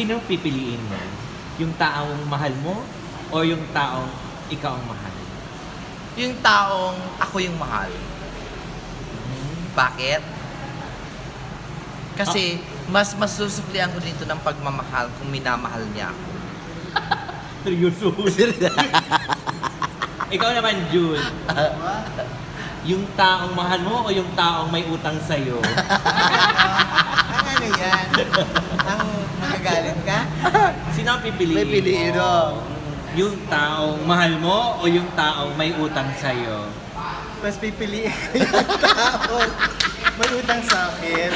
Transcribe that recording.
Sino pipiliin mo? Yung taong mahal mo o yung taong ikaw ang mahal? Yung taong ako yung mahal. Bakit? Kasi mas masusuklian ko dito ng pagmamahal kung minamahal niya ako. Seryoso. ikaw naman, June. Yung taong mahal mo o yung taong may utang sa'yo? Ang yan? Ang magagalit ka? Sino ang pipiliin May piliin, mo? oh. Yung taong mahal mo o yung taong may utang sa'yo? Mas pipiliin ko yung tao. May utang sa akin.